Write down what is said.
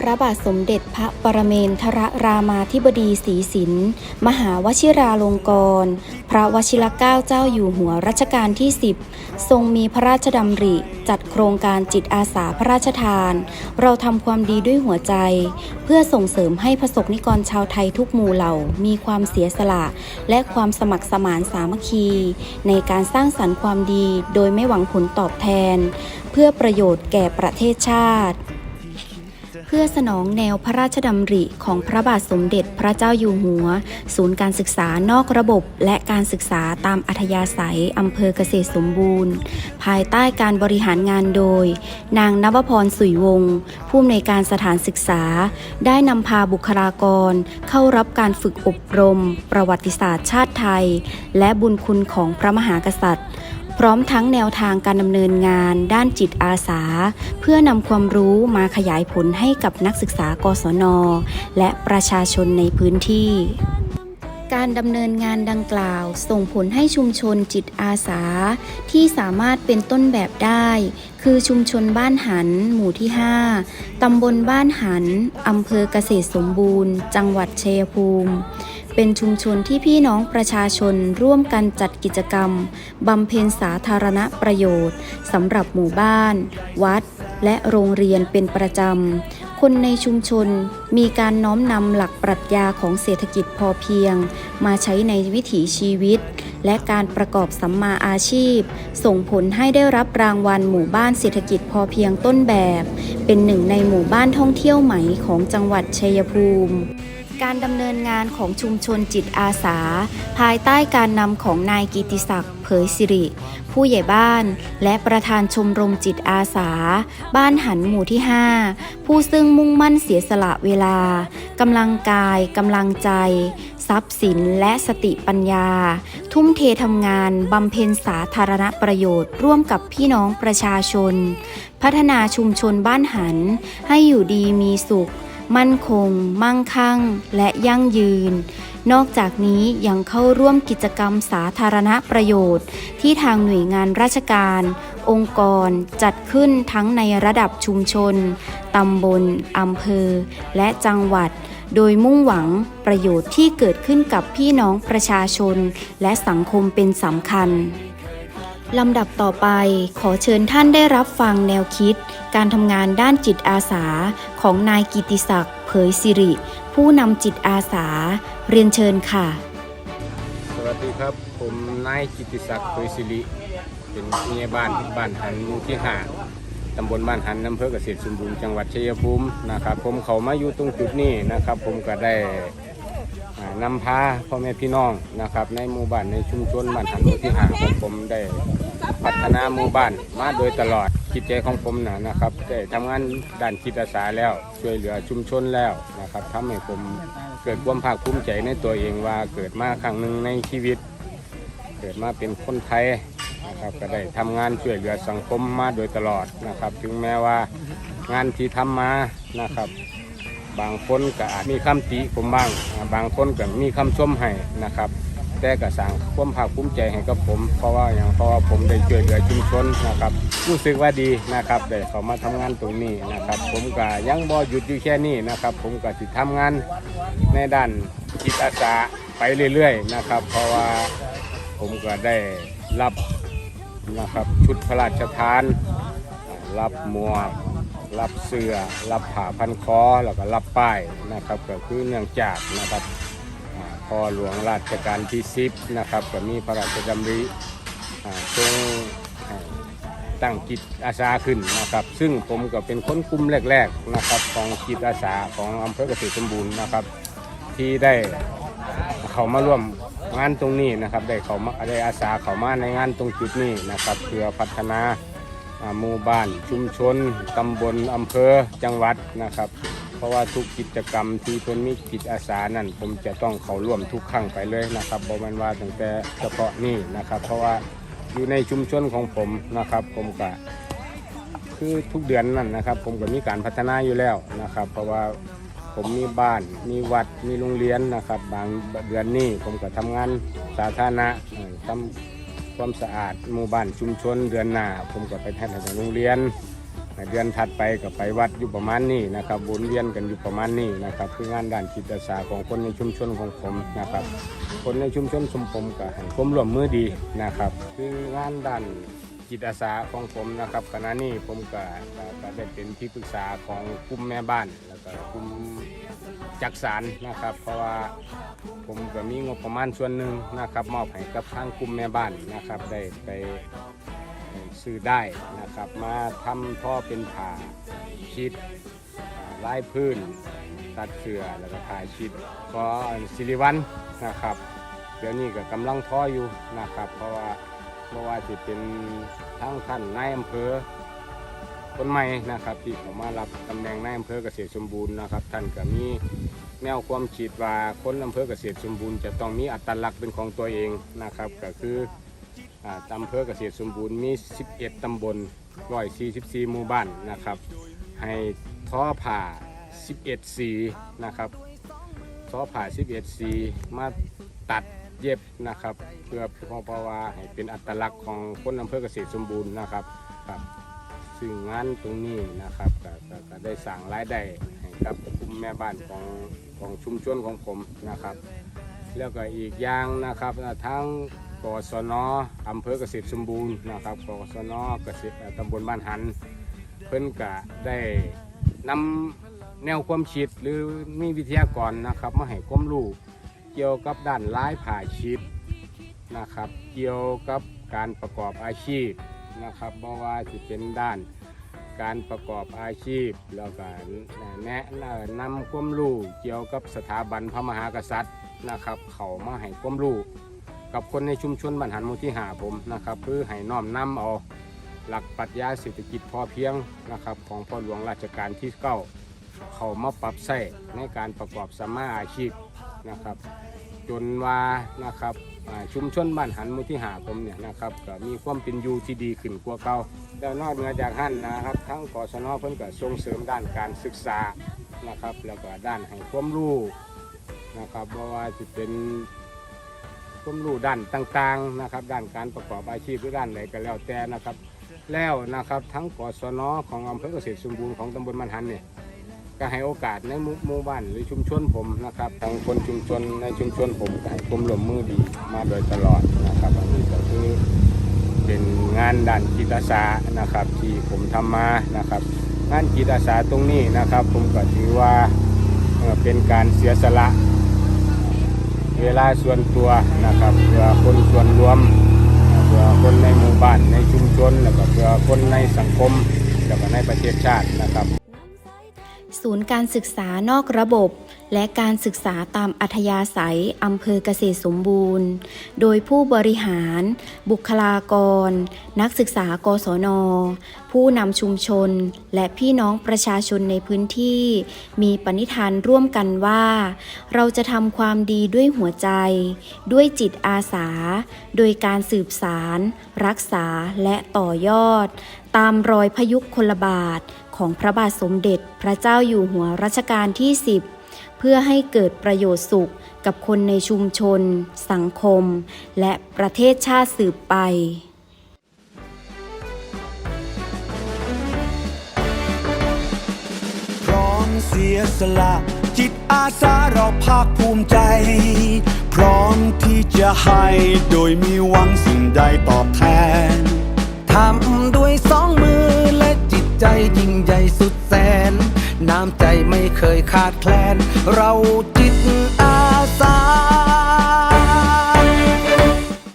พระบาทสมเด็จพระปรเมนทรรามาธิบดีศรีสินมหาวชิราลงกรณ์พระวชิรเกล้าเจ้าอยู่หัวรัชกาลที่ 10 ทรงมีพระราชดำริ จัดโครงการจิตอาสาพระราชทาน เราทำความดีด้วยหัวใจ เพื่อส่งเสริมให้ประสบนิกรชาวไทยทุกหมู่เหล่ามีความเสียสละ และความสมัครสมานสามัคคี ในการสร้างสรรค์ความดีโดยไม่หวังผลตอบแทน เพื่อประโยชน์แก่ประเทศชาติ เพื่อสนองแนวพระราชดำริของพระบาทสมเด็จพระเจ้าอยู่หัว ศูนย์การศึกษานอกระบบ และการศึกษาตามอัธยาศัยอำเภอเกษตรสมบูรณ์ ภายใต้การบริหารงานโดย นางนวพรสุยวงศ์ผู้อำนวยการสถานศึกษา ได้นำพาบุคลากร เข้ารับการฝึกอบรม ประวัติศาสตร์ชาติไทย และบุญคุณของพระมหากษัตริย์ พร้อมทั้งแนวทางการดำเนินงานด้านจิตอาสา เพื่อนำความรู้มาขยายผลให้กับนักศึกษากศน และประชาชนในพื้นที่การดำเนินงานดังกล่าว ส่งผลให้ชุมชนจิตอาสา ที่สามารถเป็นต้นแบบได้ คือชุมชนบ้านหัน หมู่ที่ 5 ตำบลบ้านหัน อำเภอเกษตรสมบูรณ์ จังหวัดชัยภูมิ เป็นชุมชนที่พี่น้องประชาชนร่วมกันจัดกิจกรรมบำเพ็ญสาธารณประโยชน์สำหรับหมู่บ้าน วัด และโรงเรียนเป็นประจำ คนในชุมชนมีการน้อมนำหลักปรัชญาของเศรษฐกิจพอเพียง มาใช้ในวิถีชีวิต และการประกอบสัมมาอาชีพ ส่งผลให้ได้รับรางวัลหมู่บ้านเศรษฐกิจพอเพียงต้นแบบ เป็นหนึ่งในหมู่บ้านท่องเที่ยวใหม่ของจังหวัดชัยภูมิ การดำเนินงานของชุมชนจิตอาสา ภายใต้การนำของนายกิติศักดิ์เผยสิริ ผู้ใหญ่บ้าน และประธานชมรมจิตอาสา บ้านหันหมู่ที่ 5 ผู้ซึ่งมุ่งมั่นเสียสละเวลากำลังกายกำลังใจ ทรัพย์สินและสติปัญญา ทุ่มเททำงานบำเพ็ญสาธารณประโยชน์ ร่วมกับพี่น้องประชาชน พัฒนาชุมชนบ้านหัน ให้อยู่ดีมีสุข มั่นคง มั่งคั่ง และยั่งยืน นอกจากนี้ยังเข้าร่วมกิจกรรมสาธารณประโยชน์ ที่ทางหน่วยงานราชการ องค์กรจัดขึ้นทั้งในระดับชุมชน ตำบลอำเภอ และจังหวัด โดยมุ่งหวังประโยชน์ที่เกิดขึ้นกับพี่น้องประชาชน และสังคมเป็นสำคัญลำดับต่อไปขอเชิญท่านได้รับฟังแนวคิด การทำงานด้านจิตอาสา ของนายกิติศักดิ์เผยสิริ ผู้นำจิตอาสา เรียนเชิญค่ะ สวัสดีครับ ผมนายกิติศักดิ์เผยสิริ เป็นผู้ใหญ่บ้านบ้านหันหมู่ที่ห้าตำบลบ้านหันอำเภอเกษตรสมบูรณ์จังหวัดชัยภูมินะครับ ผมเขามาอยู่ตรงจุดนี้นะครับ ผมก็ได้นำพาพ่อแม่พี่น้องนะครับ ในหมู่บ้านในชุมชนบ้านหันหมู่ที่ห้าของผมได้พัฒนาหมู่บ้านมาโดยตลอด จิตใจของผมนะนะครับได้ทำงานด้านจิตอาสาแล้วช่วยเหลือชุมชนแล้วนะครับทำให้ผมเกิดความภาคภูมิใจในตัวเองว่าเกิดมาครั้งหนึ่งในชีวิต เกิดมาเป็นคนไทยนะครับก็ได้ทำงานช่วยเหลือสังคมมาโดยตลอดนะครับ ถึงแม้ว่างานที่ทำมานะครับ บางคนก็อาจมีคำติผมบ้าง บางคนก็มีคำชมให้นะครับ แต่ก็สั่งความภาคภูมิใจให้กับผม เพราะว่าอย่างเพราะว่าผมได้ช่วยเหลือชุมชนนะครับรู้สึกว่าดีนะครับได้เขามาทำงานตรงนี้นะครับ ผมก็ยังบ่หยุดอยู่แค่นี้นะครับ ผมก็จะทำงานในด้านจิตอาสาไปเรื่อยๆนะครับ เพราะว่าผมก็ได้รับนะครับชุดพระราชทาน รับหมวกรับเสื้อรับผ้าพันคอแล้วก็รับป้ายนะครับก็คือเนื่องจากนะครับ พ่อหลวงราชการที่สิบนะครับก็มีพระราชดำริอ่าทรงตั้งจิตอาสาขึ้นนะครับ ซึ่งผมก็เป็นคนกลุ่มแรกๆนะครับของจิตอาสาของอำเภอเกษตรสมบูรณ์นะครับ ที่ได้เขามาร่วมงานตรงนี้นะครับ ได้เขามาได้อาสาเขามาในงานตรงจุดนี้นะครับเพื่อพัฒนาหมู่บ้านชุมชนตำบลอำเภอจังหวัดนะครับ เพราะว่าทุกกิจกรรมที่เพิ่นมีจิตอาสานั่นผมจะต้องเข้าร่วมทุกครั้งไปเลยนะครับบ่แม่นว่าตั้งแต่เฉพาะนี่นะครับ เพราะว่าอยู่ในชุมชนของผมนะครับ ผมก็คือทุกเดือนนั่นนะครับ ผมก็มีการพัฒนาอยู่แล้วนะครับ เพราะว่าผมมีบ้านมีวัดมีโรงเรียนนะครับ บางเดือนนี้ผมก็ทำงานสาธารณะเอ่อทำความสะอาดหมู่บ้านชุมชนเดือนหน้า ผมก็ไปแทนในโรงเรียน เดือนถัดไปก็ไปวัดอยู่ประมาณนี้นะครับวนเวียนกันอยู่ประมาณนี้นะครับคืองานด้านจิตอาสาของคนในชุมชนของผมนะครับ คนในชุมชนสมผมก็ให้ความร่วมมือดีนะครับ คืองานด้านจิตอาสาของผมนะครับขณะนี้ผมก็ก็ก็ได้เป็นที่ปรึกษาของกลุ่มแม่บ้าน แล้วก็กลุ่มจักสารนะครับ เพราะว่าผมก็มีงบประมาณส่วนหนึ่งนะครับมอบให้กับทางกลุ่มแม่บ้านนะครับได้ไป ซื้อได้นะครับ มาทำท่อเป็นผ่าชีดอ่าลายพื้น ตัดเสือแล้วก็ถ่ายชีดก็สิริวันนะครับ เดี๋ยวนี้ก็กำลังท้ออยู่นะครับ เพราะว่าเพราะว่าจะเป็นทั้งท่านนายอำเภอคนใหม่นะครับ ที่เขามารับตำแหน่งนายอำเภอเกษตรสมบูรณ์นะครับ ท่านก็มีแนวความคิดว่าคนอำเภอเกษตรสมบูรณ์ จะต้องมีอัตลักษณ์เป็นของตัวเองนะครับ ก็คือ อำเภอเกษตรสมบูรณ์มี 11 ตำบล 144 หมู่บ้านนะครับ ให้ท้อผ่า 11 สีนะครับท้อผ่า 11 สีมาตัดเย็บนะครับ เพื่อพราะเพราะว่าให้เป็นอัตลักษณ์ของคนอำเภอเกษตรสมบูรณ์นะครับครับซึ่งงานตรงนี้นะครับก็ก็ก็ได้สั่งรายได้ให้กับกลุ่มแม่บ้านของของชุมชนของผมนะครับ แล้วก็อีกอย่างนะครับทั้ง กศนอำเภอเกษตรสมบูรณ์นะครับกศนเกษตรตำบลบ้านหัน เพิ่นก็ได้นำแนวความคิดหรือมีวิทยากรนะครับมาให้ความรู้เกี่ยวกับด้านร้ายผ่าชีพนะครับ เกี่ยวกับการประกอบอาชีพนะครับเพราะว่าจะเป็นด้านการประกอบอาชีพ แล้วก็แนะนำความรู้เกี่ยวกับสถาบันพระมหากษัตริย์นะครับ เขามาให้ความรู้ กับคนในชุมชนบ้านหันหมูที่หาผมนะครับเพื่อให้น้อมนำเอาหลักปรัชญาเศรษฐกิจพอเพียงนะครับ ของพ่อหลวงราชการที่เก้าเขามาปรับใช้ในการประกอบสมมาอาชีพนะครับ จนว่านะครับชุมชนบ้านหันมุทิหาผมเนี่ยนะครับก็มีความเป็นอยู่ที่ดีขึ้นกว่าเก่าแล้วนอกเหนือจากหันนะครับ ทั้งกศนเพิ่นก็ส่งเสริมด้านการศึกษานะครับ แล้วก็ด้านให้ความรู้นะครับเพราะว่าจะเป็น ความรู้ด้านต่างๆนะครับ ด้านการประกอบอาชีพหรือด้านไหนก็แล้วแต่นะครับ แล้วนะครับทั้งกศนของอำเภอเกษตรสมบูรณ์ของตำบลมันหันเนี่ยก็ให้โอกาสในหมู่มบ้านหรือชุมชนผมนะครับทางคนชุมชนในชุมชนผมก็ให้ความร่วมมือดีมาโดยตลอดนะครับอันนี้ก็คือเป็นงานด้านจิตอาสานะครับ ที่ผมทำมานะครับ งานจิตอาสาตรงนี้นะครับ ผมก็ถือว่าเป็นการเสียสละ เวลาส่วนตัวนะครับเพื่อคนส่วนรวมเพื่อคนในหมู่บ้านในชุมชนแล้วก็เพื่อคนในสังคมแล้วก็ในประเทศชาตินะครับ ศูนย์การศึกษานอกระบบ และการศึกษาตามอัธยาศัยอำเภอเกษตรสมบูรณ์ โดยผู้บริหาร บุคลากร นักศึกษากศน ผู้นำชุมชน และพี่น้องประชาชนในพื้นที่ มีปณิธานร่วมกันว่า เราจะทำความดีด้วยหัวใจ ด้วยจิตอาสา โดยการสืบสาร รักษาและต่อยอด ตามรอยพยุคคลบาท ของพระบาทสมเด็จพระเจ้าอยู่หัวรัชกาลที่ 10 เพื่อให้เกิดประโยชน์สุขกับคนในชุมชน สังคม และประเทศชาติสืบไปพร้อมเสียสละจิตอาสาเราภาคภูมิใจ พร้อมที่จะให้โดยมีหวังสิ่งใดตอบแทน ทำด้วยสองมือ ใจยิ่งใหญ่สุดแสน น้ำใจไม่เคยขาดแคลน เราจิตอาสา